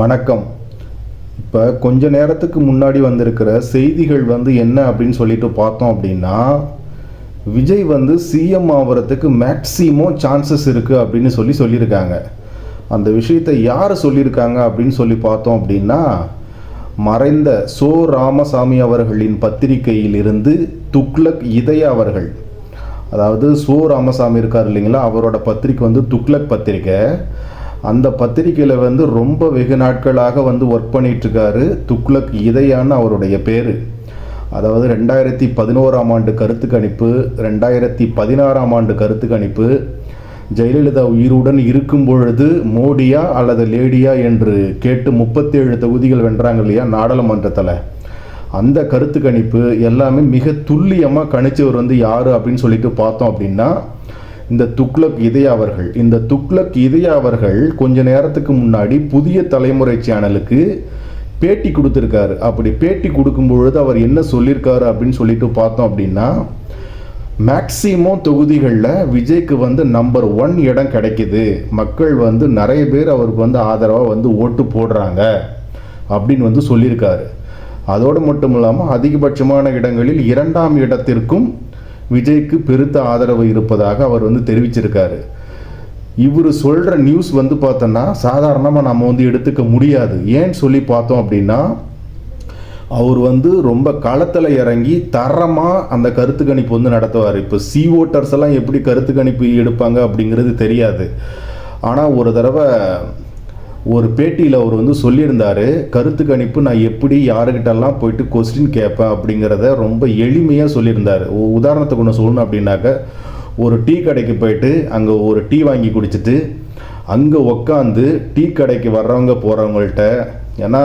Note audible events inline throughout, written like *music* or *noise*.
வணக்கம். இப்போ கொஞ்ச நேரத்துக்கு முன்னாடி வந்திருக்கிற செய்திகள் வந்து என்ன அப்படின்னு சொல்லிட்டு பார்த்தோம் அப்படின்னா விஜய் வந்து சிஎம் ஆகிறதுக்கு மேக்ஸிமம் சான்சஸ் இருக்குது அப்படின்னு சொல்லி சொல்லியிருக்காங்க. அந்த விஷயத்தை யார் சொல்லியிருக்காங்க அப்படின்னு சொல்லி பார்த்தோம் அப்படின்னா மறைந்த சோ ராமசாமி அவர்களின் பத்திரிகையிலிருந்து துக்ளக் இதய அவர்கள். அதாவது சோ ராமசாமி இருக்கார் இல்லைங்களா? அவரோட பத்திரிக்கை வந்து துக்ளக் பத்திரிக்கை. அந்த பத்திரிக்கையில் வந்து ரொம்ப வெகு நாட்களாக வந்து ஒர்க் பண்ணிட்டு துக்ளக் இதயான அவருடைய பேர். அதாவது ரெண்டாயிரத்தி பதினோராம் ஆண்டு கருத்து கணிப்பு ரெண்டாயிரத்தி பதினாறாம் ஆண்டு கருத்து கணிப்பு ஜெயலலிதா உயிருடன் இருக்கும் பொழுது மோடியா அல்லது லேடியா என்று கேட்டு முப்பத்தேழு தொகுதிகள் வென்றாங்க இல்லையா நாடாளுமன்றத்தில். அந்த கருத்து கணிப்பு எல்லாமே மிக துல்லியமாக கணிச்சவர் வந்து யார் அப்படின்னு சொல்லிட்டு பார்த்தோம் அப்படின்னா இந்த துக்ளக் இதயா அவர்கள். இந்த துக்ளக் இதயா அவர்கள் கொஞ்ச நேரத்துக்கு முன்னாடி புதிய தலைமுறை சேனலுக்கு பேட்டி கொடுத்துருக்காரு. அப்படி பேட்டி கொடுக்கும் பொழுது அவர் என்ன சொல்லியிருக்காரு அப்படின்னு சொல்லிட்டு பார்த்தோம் அப்படின்னா மேக்சிமம் தொகுதிகளில் விஜய்க்கு வந்து நம்பர் ஒன் இடம் கிடைக்குது. மக்கள் வந்து நிறைய பேர் அவருக்கு வந்து ஆதரவாக வந்து ஓட்டு போடுறாங்க. அப்படின்னு வந்து சொல்லியிருக்காரு. அதோடு மட்டும் இல்லாமல் அதிகபட்சமான இடங்களில் இரண்டாம் இடத்திற்கும் விஜய்க்கு பெருத்த ஆதரவு இருப்பதாக அவர் வந்து தெரிவிச்சிருக்காரு. இவர் சொல்கிற நியூஸ் வந்து பார்த்தோன்னா சாதாரணமாக நம்ம வந்து எடுத்துக்க முடியாது. ஏன்னு சொல்லி பார்த்தோம் அப்படின்னா அவர் வந்து ரொம்ப களத்தில் இறங்கி தரமாக அந்த கருத்து கணிப்பு வந்து நடத்துவார். இப்போ சி ஓட்டர்ஸ் எல்லாம் எப்படி கருத்து கணிப்பு எடுப்பாங்க அப்படிங்கிறது தெரியாது. ஆனால் ஒரு தடவை ஒரு பேட்டியில் அவர் வந்து சொல்லியிருந்தார் கருத்து கணிப்பு நான் எப்படி யாருக்கிட்டெல்லாம் போயிட்டு கொஸ்டின் கேட்பேன்? அப்படிங்கிறத ரொம்ப எளிமையாக சொல்லியிருந்தார். உ- உதாரணத்துக்கு ஒன்று சொல்லணும் அப்படின்னாக்க ஒரு டீ கடைக்கு போயிட்டு அங்கே ஒரு டீ வாங்கி குடிச்சிட்டு அங்கே உக்காந்து டீ கடைக்கு வர்றவங்க போகிறவங்கள்ட்ட ஏன்னா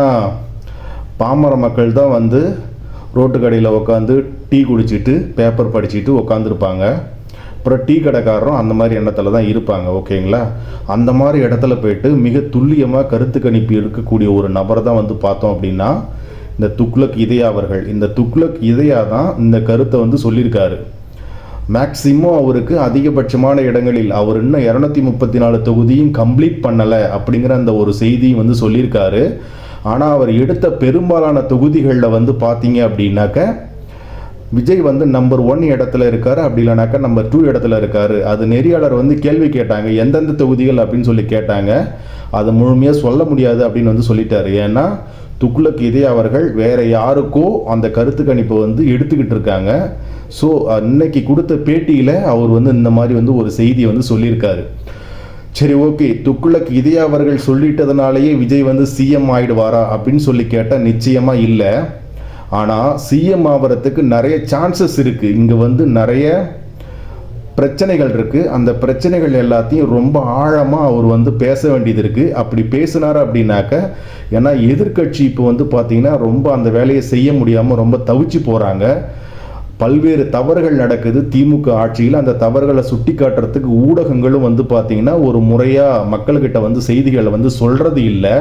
பாமர மக்கள் தான் வந்து ரோட்டு கடையில் உட்காந்து டீ குடிச்சிட்டு பேப்பர் படிச்சுட்டு உட்காந்துருப்பாங்க அப்புறம் டீ கடைக்காரரும் அந்த மாதிரி எண்ணத்தில் தான் இருப்பாங்க ஓகேங்களா? அந்த மாதிரி இடத்துல போயிட்டு மிக துல்லியமாக கருத்து கணிப்பு இருக்கக்கூடிய ஒரு நபரை தான் வந்து பார்த்தோம் அப்படின்னா இந்த துக்ளக் இதயா அவர்கள். இந்த துக்ளக் இதயா தான் இந்த கருத்தை வந்து சொல்லியிருக்காரு. மேக்சிமம் அவருக்கு அதிகபட்சமான இடங்களில் அவர் இன்னும் இரநூத்தி முப்பத்தி நாலு தொகுதியும் கம்ப்ளீட் பண்ணலை அப்படிங்கிற அந்த ஒரு செய்தியும் வந்து சொல்லியிருக்காரு. ஆனால் அவர் எடுத்த பெரும்பாலான தொகுதிகளில் வந்து பார்த்தீங்க அப்படின்னாக்க விஜய் வந்து நம்பர் ஒன் இடத்துல இருக்காரு. அப்படி இல்லைனாக்கா நம்பர் டூ இடத்துல இருக்காரு. அது நெறியாளர் வந்து கேள்வி கேட்டாங்க. எந்தெந்த தொகுதிகள் அப்படின்னு சொல்லி கேட்டாங்க. அது முழுமையாக சொல்ல முடியாது அப்படின்னு வந்து சொல்லிட்டாரு. ஏன்னா துக்ளக் இதே அவர்கள் வேற யாருக்கோ அந்த கருத்து கணிப்பை வந்து எடுத்துக்கிட்டு இருக்காங்க. ஸோ இன்னைக்கு கொடுத்த பேட்டியில் அவர் வந்து இந்த மாதிரி வந்து ஒரு செய்தியை வந்து சொல்லியிருக்காரு. சரி ஓகே துக்குளக் இதே அவர்கள் சொல்லிட்டதுனாலேயே விஜய் வந்து சிஎம் ஆயிடுவாரா அப்படின்னு சொல்லி கேட்டால் நிச்சயமாக இல்லை. ஆனால் சிஎம் ஆகிறதுக்கு நிறைய சான்சஸ் இருக்குது இங்கே வந்து நிறைய பிரச்சனைகள் இருக்குது அந்த பிரச்சனைகள் எல்லாத்தையும் ரொம்ப ஆழமாக அவர் வந்து பேச வேண்டியது இருக்குது அப்படி பேசினார் அப்படின்னாக்க ஏன்னா எதிர்க்கட்சி இப்போ வந்து பார்த்திங்கன்னா ரொம்ப அந்த வேலையை செய்ய முடியாமல் ரொம்ப தவிச்சு போகிறாங்க பல்வேறு தவறுகள் நடக்குது. திமுக ஆட்சியில் அந்த தவறுகளை சுட்டி காட்டுறதுக்கு ஊடகங்களும் வந்து பார்த்திங்கன்னா ஒரு முறையாக மக்கள்கிட்ட வந்து செய்திகளை வந்து சொல்கிறது இல்லை.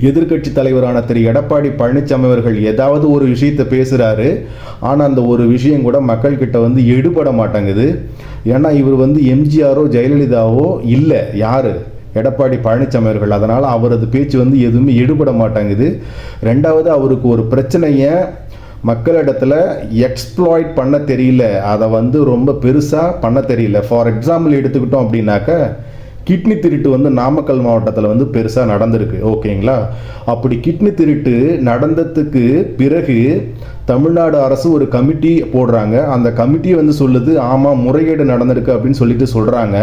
எதிர்க்கட்சி தலைவரான திரு எடப்பாடி பழனிசாமி அவர்கள் ஏதாவது ஒரு விஷயத்தை பேசுகிறாரு ஆனால் அந்த ஒரு விஷயம் கூட மக்கள்கிட்ட வந்து எடுபட மாட்டேங்குது. ஏன்னா இவர் வந்து எம்ஜிஆரோ ஜெயலலிதாவோ இல்லை யார்? எடப்பாடி பழனிசாமி அவர்கள். அதனால் அவரது பேச்சு வந்து எதுவுமே எடுபட மாட்டேங்குது. ரெண்டாவது அவருக்கு ஒரு பிரச்சனையை மக்களிடத்துல எக்ஸ்ப்ளாய்ட் பண்ண தெரியல. அதை வந்து ரொம்ப பெருசாக பண்ண தெரியல. ஃபார் எக்ஸாம்பிள் எடுத்துக்கிட்டோம் அப்படின்னாக்க கிட்னி திருட்டு வந்து நாமக்கல் மாவட்டத்தில் வந்து பெருசாக நடந்திருக்கு ஓகேங்களா? அப்படி கிட்னி திருட்டு நடந்ததுக்கு பிறகு தமிழ்நாடு அரசு ஒரு கமிட்டி போடுறாங்க. அந்த கமிட்டி வந்து சொல்லுது ஆமாம் முறைகேடு நடந்திருக்கு அப்படின்னு சொல்லிட்டு சொல்கிறாங்க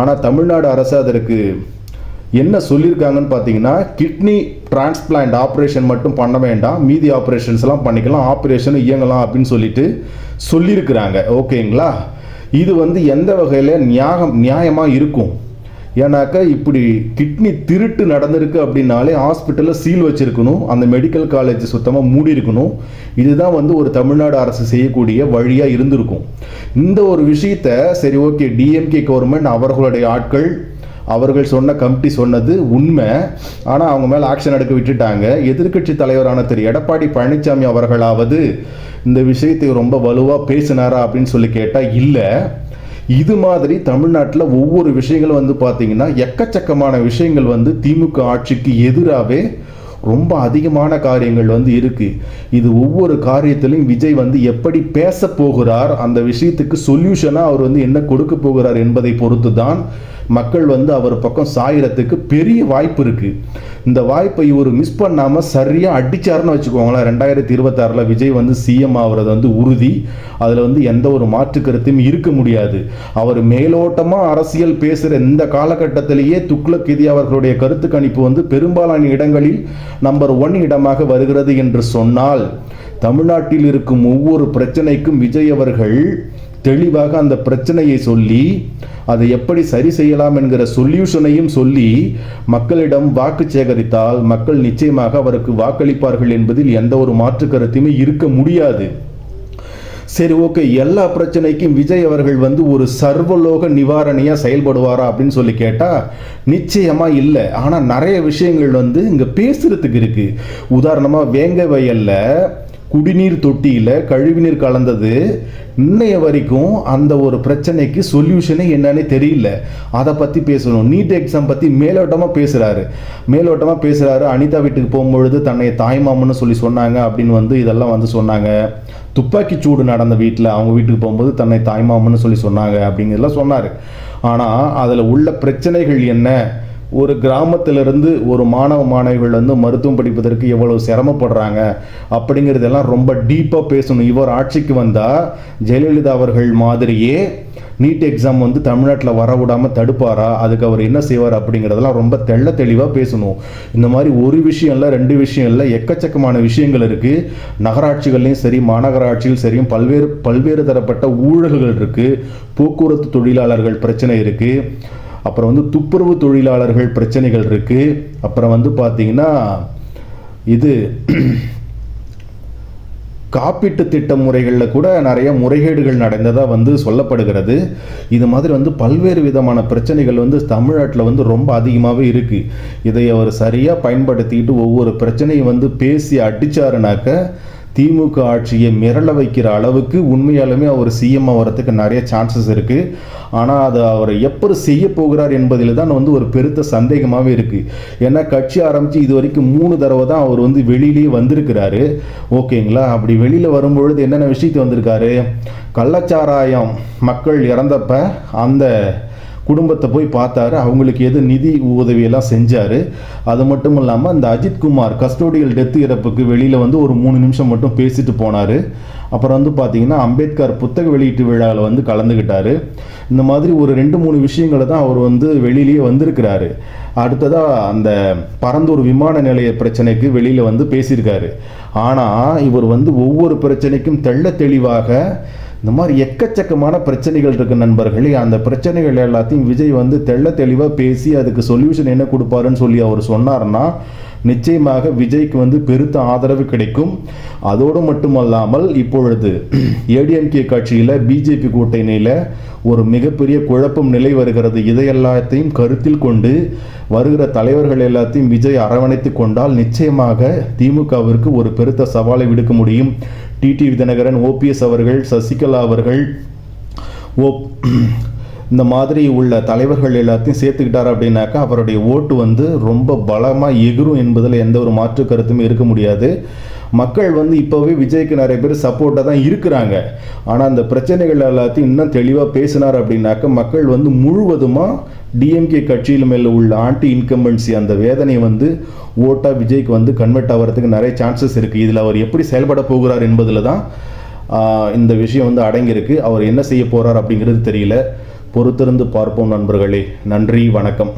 ஆனால் தமிழ்நாடு அரசு அதற்கு என்ன சொல்லியிருக்காங்கன்னு பார்த்தீங்கன்னா கிட்னி டிரான்ஸ்பிளான்ட் ஆப்ரேஷன் மட்டும் பண்ண வேண்டாம். மீதி ஆப்ரேஷன்ஸ்லாம் பண்ணிக்கலாம். ஆப்ரேஷன் இயங்கலாம் அப்படின்னு சொல்லிட்டு சொல்லியிருக்கிறாங்க ஓகேங்களா? இது வந்து எந்த வகையில் நியாயம் நியாயமாக இருக்கும்? ஏன்னாக்கா இப்படி கிட்னி திருட்டு நடந்திருக்கு அப்படின்னாலே ஹாஸ்பிட்டலில் சீல் வச்சுருக்கணும். அந்த மெடிக்கல் காலேஜ் சுத்தமாக மூடி இருக்கணும் இதுதான் வந்து ஒரு தமிழ்நாடு அரசு செய்யக்கூடிய வழியாக இருந்திருக்கும். இந்த ஒரு விஷயத்த சரி ஓகே டிஎம்கே கவர்மெண்ட் அவர்களுடைய ஆட்கள் அவர்கள் சொன்ன கமிட்டி சொன்னது உண்மை. ஆனால் அவங்க மேலே ஆக்ஷன் எடுக்க விட்டுட்டாங்க. எதிர்க்கட்சி தலைவரான திரு. எடப்பாடி பழனிசாமி அவர்களாவது இந்த விஷயத்தை ரொம்ப வலுவாக பேசினாரா அப்படின்னு சொல்லி கேட்டால் இல்லை. இது மாதிரி தமிழ்நாட்டில் ஒவ்வொரு விஷயங்களும் வந்து பார்த்தீங்கன்னா எக்கச்சக்கமான விஷயங்கள் வந்து திமுக ஆட்சிக்கு எதிராகவே ரொம்ப அதிகமான காரியங்கள் வந்து இருக்குது இது ஒவ்வொரு காரியத்திலையும் விஜய் வந்து எப்படி பேச போகிறார் அந்த விஷயத்துக்கு சொல்யூஷனாக அவர் வந்து என்ன கொடுக்க போகிறார் என்பதை பொறுத்து தான் மக்கள் வந்து அவர் பக்கம் சாயிறதுக்கு பெரிய வாய்ப்பு இருக்குது இந்த வாய்ப்பை இவர் மிஸ் பண்ணாமல் சரியாக அடித்தாருன்னு வச்சுக்கோங்களேன் ரெண்டாயிரத்தி இருபத்தாறில் விஜய் வந்து சிஎம் ஆகிறது வந்து உறுதி. அதில் வந்து எந்த ஒரு மாற்று கருத்தையும் இருக்க முடியாது. அவர் மேலோட்டமாக அரசியல் பேசுகிற இந்த காலகட்டத்திலேயே துக்ளக் கிதி அவர்களுடைய கருத்து கணிப்பு வந்து பெரும்பாலான இடங்களில் நம்பர் ஒன் இடமாக வருகிறது என்று சொன்னால் தமிழ்நாட்டில் இருக்கும் ஒவ்வொரு பிரச்சனைக்கும் விஜய் அவர்கள் தெளிவாக அந்த பிரச்சனையை சொல்லி அதை எப்படி சரி செய்யலாம் என்கிற சொல்யூஷனையும் சொல்லி மக்களிடம் வாக்கு சேகரித்தால் மக்கள் நிச்சயமாக அவருக்கு வாக்களிப்பார்கள் என்பதில் எந்த ஒரு மாற்று கருத்துமே இருக்க முடியாது. சரி ஓகே எல்லா பிரச்சனைக்கும் விஜய் அவர்கள் வந்து ஒரு சர்வலோக நிவாரணியாக செயல்படுவாரா அப்படின்னு சொல்லி கேட்டால் நிச்சயமாக இல்லை. ஆனால் நிறைய விஷயங்கள் வந்து இங்கே பேசுகிறதுக்கு இருக்குது உதாரணமாக வேங்க வயலில் குடிநீர் தொட்டியில் கழிவுநீர் கலந்தது இன்னைய வரைக்கும் அந்த ஒரு பிரச்சனைக்கு சொல்யூஷனே என்னன்னு தெரியல. அதை பற்றி பேசணும். நீட் எக்ஸாம் பற்றி மேலோட்டமாக பேசுகிறாரு மேலோட்டமாக பேசுகிறாரு அனிதா வீட்டுக்கு போகும்பொழுது தன்னை தாய்மாமன்னு சொல்லி சொன்னாங்க அப்படின்னு வந்து இதெல்லாம் வந்து சொன்னாங்க. துப்பாக்கி சூடு நடந்த வீட்டில் அவங்க வீட்டுக்கு போகும்போது தன்னை தாய்மாமன்னு சொல்லி சொன்னாங்க அப்படிங்கிறதெல்லாம் சொன்னார். ஆனால் அதில் உள்ள பிரச்சனைகள் என்ன? ஒரு கிராமத்திலிருந்து ஒரு மாணவ மாணவிகள் வந்து மருத்துவம் படிப்பதற்கு எவ்வளவு சிரமப்படுறாங்க அப்படிங்கிறதெல்லாம் ரொம்ப டீப்பாக பேசணும். இவர் ஆட்சிக்கு வந்தால் ஜெயலலிதா அவர்கள் மாதிரியே நீட் எக்ஸாம் வந்து தமிழ்நாட்டில் வர விடாமல் தடுப்பாரா? அதுக்கு அவர் என்ன செய்வார் அப்படிங்கிறதெல்லாம் ரொம்ப தெள்ள தெளிவாக பேசணும். இந்த மாதிரி ஒரு விஷயம் இல்லை ரெண்டு விஷயம் இல்லை எக்கச்சக்கமான விஷயங்கள் இருக்குது நகராட்சிகள்லையும் சரி மாநகராட்சியில் சரியும் பல்வேறு பல்வேறு தரப்பட்ட ஊழல்கள் இருக்குது போக்குவரத்து தொழிலாளர்கள் பிரச்சனை இருக்குது அப்புறம் வந்து துப்புரவு தொழிலாளர்கள் பிரச்சனைகள் இருக்குது அப்புறம் வந்து பார்த்திங்கன்னா இது காப்பீட்டு திட்ட முறைகளில் கூட நிறைய முறைகேடுகள் நடந்ததாக வந்து சொல்லப்படுகிறது. இது மாதிரி வந்து பல்வேறு விதமான பிரச்சனைகள் வந்து தமிழ்நாட்டில் வந்து ரொம்ப அதிகமாகவே இருக்குது இதை அவர் சரியாக பயன்படுத்திக்கிட்டு ஒவ்வொரு பிரச்சனையும் வந்து பேசி அடிச்சாருனாக்க திமுக ஆட்சியை மிரள வைக்கிற அளவுக்கு உண்மையாலுமே அவர் சிஎம் ஆகிறதுக்கு நிறைய சான்சஸ் இருக்குது ஆனால் அதை அவர் எப்படி செய்ய போகிறார் என்பதில் தான் வந்து ஒரு பெருத்த சந்தேகமாகவே இருக்குது ஏன்னா கட்சி ஆரம்பித்து இது வரைக்கும் மூணு தடவை தான் அவர் வந்து வெளியிலேயே வந்திருக்கிறாரு. ஓகேங்களா? அப்படி வெளியில் வரும்பொழுது என்னென்ன விஷயத்தை வந்திருக்காரு? கள்ளச்சாராயம் மக்கள் இறந்தப்ப அந்த குடும்பத்தை போய் பார்த்தாரு. அவங்களுக்கு எது நிதி உதவியெல்லாம் செஞ்சார். அது மட்டும் இல்லாமல் அந்த அஜித்குமார் கஸ்டோடியல் டெத் இறப்புக்கு வெளியில் வந்து ஒரு மூணு நிமிஷம் மட்டும் பேசிட்டு போனார். அப்புறம் வந்து பார்த்தீங்கன்னா அம்பேத்கர் புத்தக வெளியீட்டு விழாவில் வந்து கலந்துக்கிட்டார் இந்த மாதிரி ஒரு ரெண்டு மூணு விஷயங்களை தான் அவர் வந்து வெளியிலேயே வந்திருக்கிறாரு. அடுத்ததாக அந்த பரந்தூர் விமான நிலைய பிரச்சனைக்கு வெளியில் வந்து பேசியிருக்காரு. ஆனால் இவர் வந்து ஒவ்வொரு பிரச்சனைக்கும் தெள்ள தெளிவாக இந்த மாதிரி எக்கச்சக்கமான பிரச்சனைகள் இருக்கு நண்பர்களே. அந்த பிரச்சனைகள் எல்லாத்தையும் விஜய் வந்து தெள்ள தெளிவாக பேசி அதுக்கு சொல்யூஷன் என்ன கொடுப்பாருன்னு சொல்லி அவர் சொன்னார்னா நிச்சயமாக விஜய்க்கு வந்து பெருத்த ஆதரவு கிடைக்கும். அதோடு மட்டுமல்லாமல் இப்பொழுது *clears throat* ஏடிஎம்கே கட்சியில் பிஜேபி கூட்டணியில் ஒரு மிகப்பெரிய குழப்பம் நிலை வருகிறது. இதை எல்லாத்தையும் கருத்தில் கொண்டு வருகிற தலைவர்கள் எல்லாத்தையும் விஜய் அரவணைத்து கொண்டால் நிச்சயமாக திமுகவிற்கு ஒரு பெருத்த சவாலை விடுக்க முடியும். டிடி தினகரன் ஓபிஎஸ் அவர்கள் சசிகலா அவர்கள் ஓ இந்த மாதிரி உள்ள தலைவர்கள் எல்லாத்தையும் சேர்த்துக்கிட்டார் அப்படின்னாக்கா அவருடைய ஓட்டு வந்து ரொம்ப பலமாக எகிரும் என்பதில் எந்த ஒரு மாற்று கருத்துமே இருக்க முடியாது. மக்கள் வந்து இப்போவே விஜய்க்கு நிறைய பேர் சப்போர்ட்டாக தான் இருக்கிறாங்க. ஆனால் அந்த பிரச்சனைகள் எல்லாத்தையும் இன்னும் தெளிவாக பேசினார் அப்படின்னாக்க மக்கள் வந்து முழுவதுமாக டிஎம்கே கட்சியில் மேலே உள்ள ஆன்டி இன்கம்பன்சி அந்த வேதனையை வந்து ஓட்டாக விஜய்க்கு வந்து கன்வெர்ட் ஆகிறதுக்கு நிறைய சான்சஸ் இருக்குது இதில் அவர் எப்படி செயல்பட போகிறார் என்பதில் தான் இந்த விஷயம் வந்து அடங்கியிருக்கு. அவர் என்ன செய்ய போகிறார் அப்படிங்கிறது தெரியல. பொறுத்திருந்து பார்ப்போம் நண்பர்களே. நன்றி வணக்கம்.